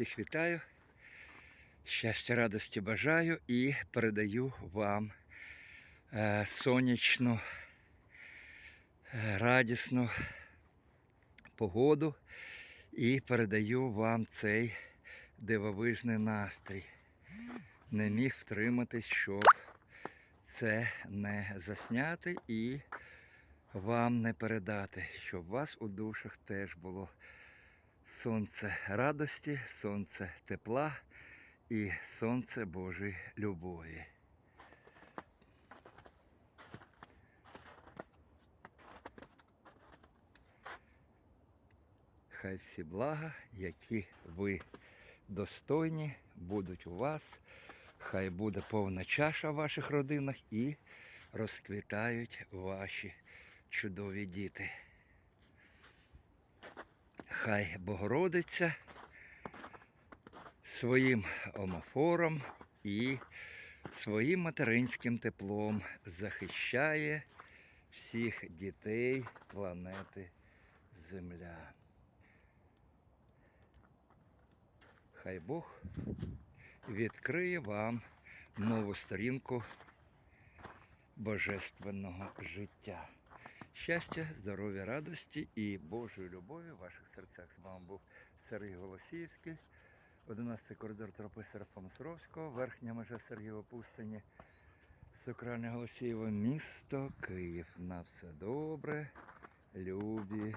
Всіх вітаю. Щастя, радості бажаю і передаю вам е, сонячну, е, радісну погоду і передаю вам цей дивовижний настрій. Не міг втриматись, щоб це не засняти і вам не передати, щоб вас у душах теж було сонце радості, сонце тепла і сонце Божої любові. Хай всі блага, які ви достойні, будуть у вас. Хай буде повна чаша в ваших родинах і розквітають ваші чудові діти. Хай Богородиця своїм омофором і своїм материнським теплом захищає всіх дітей планети Земля. Хай Бог відкриє вам нову сторінку божественного життя. Щастя, здоров'я, радості і Божої любові в ваших серцях. З вами був Сергій Голосіївський, 11 коридор тропи Суровського, верхня межа Сергієва пустині, Сокральне Голосієво, місто Київ. На все добре, любі.